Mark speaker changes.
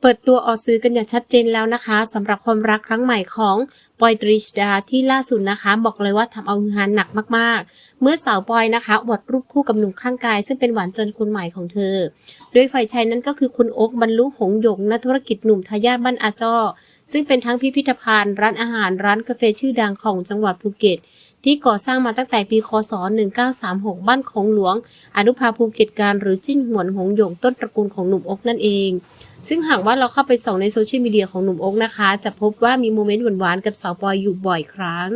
Speaker 1: เปิดตัวออกสื่อกันอย่างชัดเจนแล้วนะคะสำหรับความรักครั้งใหม่ของปอยตรีชดาที่ล่าสุดนะคะ บอกเลยว่าทำเอาฮือฮาหนักมากๆ เมื่อสาวปอยนะคะอวดรูปคู่กับหนุ่มข้างกาย ซึ่งเป็นหวานใจคนใหม่ของเธอ โดยฝ่ายชายนั้นก็คือคุณโอ๊กบรรลุหงหยกนักธุรกิจหนุ่มทายาทบ้านอาจอซึ่งเป็นทั้งพิพิธภัณฑ์ ร้านอาหารร้านกาแฟชื่อดังของจังหวัดภูเก็ต ที่ก่อสร้างมาตั้งแต่ปีคศ 1936 บ้านของหลวง อนุภาภูเก็ตการหรือจิ้นหวนหงหยกต้นตระกูลของหนุ่มโอ๊กนั่นเอง ซึ่งหากว่าเราเข้าไปส่องในโซเชียลมีเดียของหนุ่มโอ๊กนะคะ จะพบว่ามีโมเมนต์หวานๆกับสาวปอยอยู่บ่อยครั้ง